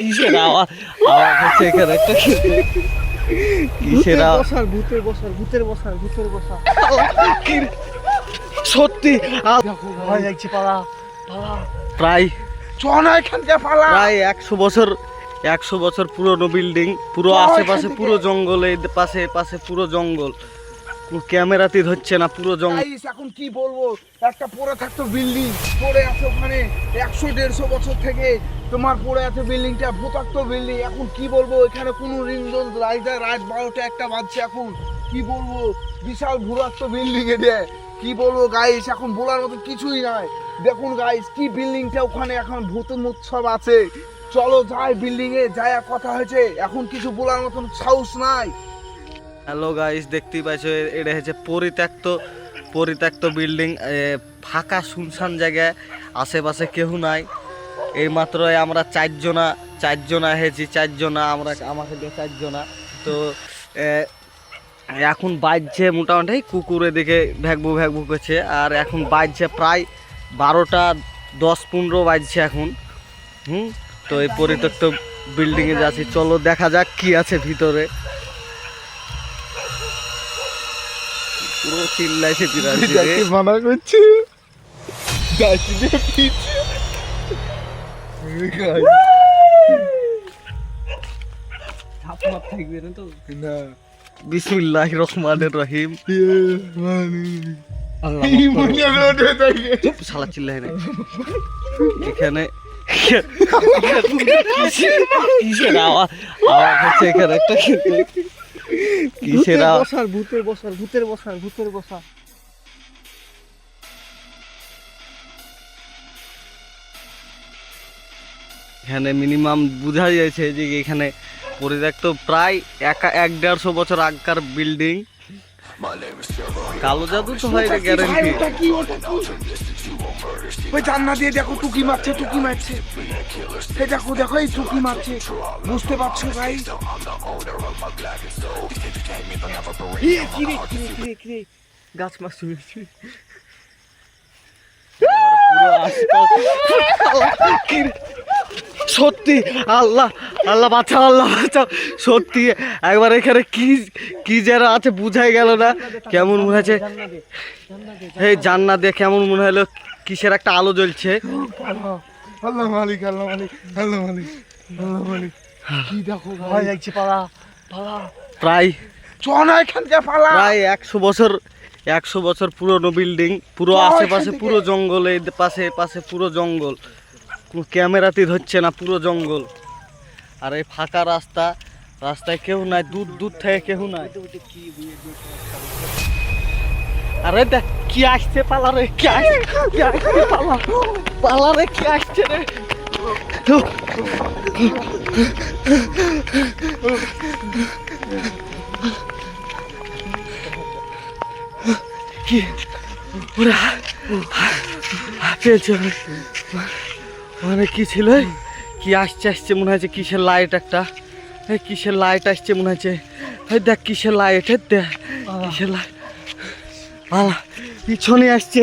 কিসের আওয়াজ আওয়াজ হচ্ছে এখানে? একটা কিসের আওয়াজ বসার ভূতের বসার ভূতের বসার ভূতের বসার। সত্যি ভয় লাগছে পালা পালা প্রায় চ না এখান থেকে পালা। প্রায় একশো বছর একশো বছর পুরনো বিল্ডিং পুরো আশেপাশে পুরো জঙ্গল এই পাশে পাশে পুরো জঙ্গল। ক্যামেরাতে ধরছে না পুরো জঙ্গল। এখন কি বলব? একটা পড়ে থাকতো বিল্ডিং পড়ে আছে ওখানে একশো দেড়শো বছর থেকে। তোমার পড়ে আছে বিল্ডিংটা ভূতাক্ত বিল্ডিং, এখন কি বলব, এখানে কোনো রিংজন রাইজার রাত বারোটা একটা বাজছে এখন। কি বলব, বিশাল ভূতাক্ত বিল্ডিং এ কি বলব গাইস এখন বলার মতো কিছুই নাই। দেখুন গাইস কি বিল্ডিংটা ওখানে এখন ভূত উৎসব আছে। চলো যাই বিল্ডিং এ যাই কথা হয়েছে, এখন কিছু বলার মতন সাহস নাই। হ্যালো গাইস দেখতেই পাইছো, এ- এটা হচ্ছে পরিত্যক্ত পরিত্যক্ত বিল্ডিং ফাঁকা শুনশান জায়গায়, আশেপাশে কেউ নাই। এইমাত্র আমরা চারজনা চারজনা এসেছি চারজনা, আমরা আমাকে দিয়ে চারজনা। তো এখন বাজছে মোটামুটি কুকুরে দিকে ভ্যাগবু ভ্যাগবু করছে। আর এখন বাজছে প্রায় বারোটা দশ পনেরো বাজছে এখন। হুম? তো এই পরিত্যক্ত বিল্ডিংয়ে যাচ্ছি। চলো দেখা যাক কি আছে ভিতরে। পুরো চিল্লাইছে মানা করছে। না বিসমিল্লাহ রহমানের রহিম। চুপ চিল্লাই না। এখানে কিসের আওয়াজ আওয়াজ হচ্ছে এখানে একটা কিসের আওয়াজ বসার ভূতের বসার ভূতের বসার ভূতের বসার। এখানে মিনিমাম বোঝা যাচ্ছে যে এখানে পরিত্যক্ত প্রায় এক এক দেড়শো বছর আগকার বিল্ডিং কালো জাদু তো হয় গ্যারেন্টি ওই জান্না দিয়ে দেখো টুকি মারছে টুকি মারছে। এই দেখো দেখো এই টুকি মারছে। বুঝতে পারছ ভাই? গাছ মাছ পুরো? সত্যি আল্লাহ আল্লাহ বাঁচাও আল্লাহ বাঁচাও। সত্যি একবার এখানে কি কি যেন আছে বুঝাই গেল না। কেমন মনে হচ্ছে? এই জান্নাত দিয়ে কেমন মনে হলো? কিসের একটা আলো জ্বলছে? আল্লাহ মালিক আল্লাহ মালিক আল্লাহ মালিক আল্লাহ মালিক। কি দেখো ভয় লাগছে পালা পালা। প্রায় চ না এখান থেকে পালা। প্রায় একশো বছর একশো বছর পুরনো বিল্ডিং পুরো আশেপাশে পুরো জঙ্গল এই পাশে পাশে পুরো জঙ্গল। কোনো ক্যামেরাতে ধরছে না, পুরো জঙ্গল। আর এই ফাঁকা রাস্তা, রাস্তায় কেউ নাই, দূর দূর থেকে কেউ নাই। আরে দেখ, কি আসছে পালা রে, কি আসছে পালা। পালা রে, কি আসছে রে। কি? মানে কি ছিল কি আসছে আসছে মনে হয়েছে কিসের লাইট একটা? কিসের লাইট আসছে মনে হচ্ছে এই দেখ কিসের লাইট দেখ, কিসের লাইট পিছনে আসছে।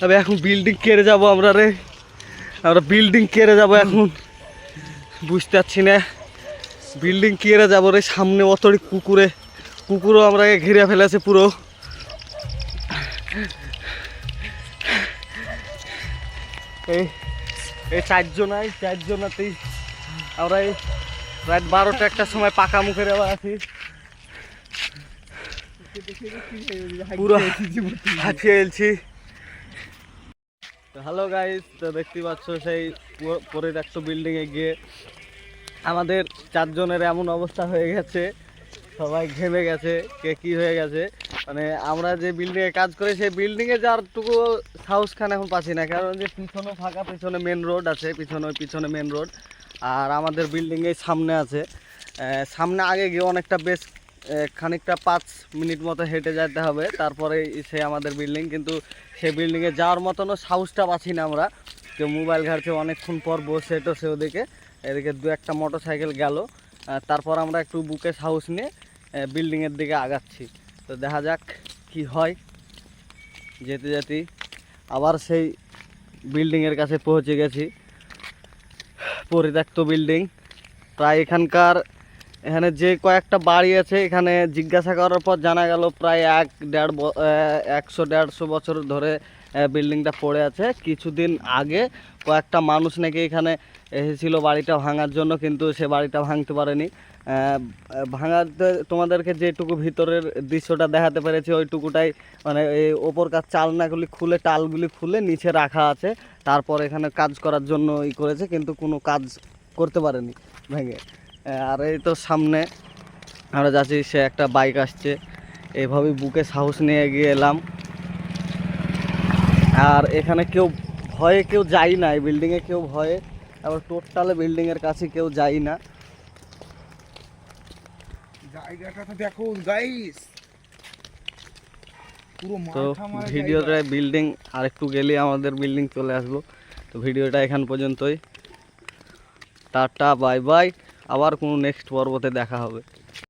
তবে এখন বিল্ডিং কেড়ে যাব আমরা রে। আমরা বিল্ডিং কেড়ে যাব এখন। বুঝতে পারছি না। বিল্ডিং কেড়ে যাব রে সামনে অতড়ি কুকুরে। কুকুরও আমরা ঘিরে ফেলেছে পুরো। এই এই চারজনাই চারজনাতেই আমরা এই রাত বারোটা একটার সময় পাকা মুখে আবার আছি। পুরো হাঁপিয়ে গেছি হ্যালো গাইস তো দেখতে পাচ্ছ সেই প- পরিত্যক্ত বিল্ডিংয়ে গিয়ে আমাদের চারজনের এমন অবস্থা হয়ে গেছে, সবাই ঘেমে গেছে, কে কি হয়ে গেছে। মানে আমরা যে বিল্ডিংয়ে কাজ করি, সেই বিল্ডিংয়ে যাওয়ারটুকু সাহস খান এখন পাচ্ছি না, কারণ যে পিছনে ফাঁকা, পিছনে মেন রোড আছে, পিছনে পিছনে মেন রোড আর আমাদের বিল্ডিংয়ের সামনে আছে। সামনে আগে গিয়ে অনেকটা বেশ খানিকটা পাঁচ মিনিট মতো হেঁটে যেতে হবে। তারপরে সে আমাদের বিল্ডিং কিন্তু সেই বিল্ডিংয়ে যাওয়ার মতনও সাহসটা পাচ্ছি না আমরা। কেউ মোবাইল ঘাটছে, অনেকক্ষণ পর বসে টসে ওদিকে, এদিকে দু একটা মোটর সাইকেল গেল তারপর আমরা একটু বুকে সাহস নিয়ে বিল্ডিংয়ের দিকে আগাচ্ছি। তো দেখা যাক কি হয়। যেতে যেতে আবার সেই বিল্ডিংয়ের কাছে পৌঁছে গেছি। পরিত্যক্ত বিল্ডিং প্রায় এখানকার এখানে যে কয়েকটা বাড়ি আছে, এখানে জিজ্ঞাসা করার পর জানা গেল প্রায় এক দেড় একশো দেড়শো বছর ধরে বিল্ডিংটা পড়ে আছে। কিছুদিন আগে কয়েকটা মানুষ নাকি এখানে এসেছিল বাড়িটা ভাঙার জন্য, কিন্তু সে বাড়িটা ভাঙতে পারেনি। ভাঙাতে তোমাদেরকে যেটুকু ভিতরের দৃশ্যটা দেখাতে পেরেছি, ওইটুকুটাই মানে এই ওপরকার চালনাগুলি খুলে, টালগুলি খুলে নিচে রাখা আছে। তারপর এখানে কাজ করার জন্য ই করেছে, কিন্তু কোনো কাজ করতে পারেনি ভেঙে। আর এই তো সামনে আমরা যাচ্ছি সে একটা বাইক আসছে। এইভাবেই বুকে সাহস নিয়ে এগিয়ে এলাম। আর এখানে কেউ ভয়ে কেউ যাই না এই বিল্ডিংয়ে কেউ ভয়ে। আবার টোটালে বিল্ডিংয়ের কাছে কেউ যাই না। জায়গাটা তো দেখো গাইস তো ভিডিওটা বিল্ডিং আর একটু গেলে আমাদের বিল্ডিং চলে আসব। তো ভিডিওটা এখান পর্যন্তই। টাটা বাই বাই আবার কোনো নেক্সট পর্বতে দেখা হবে।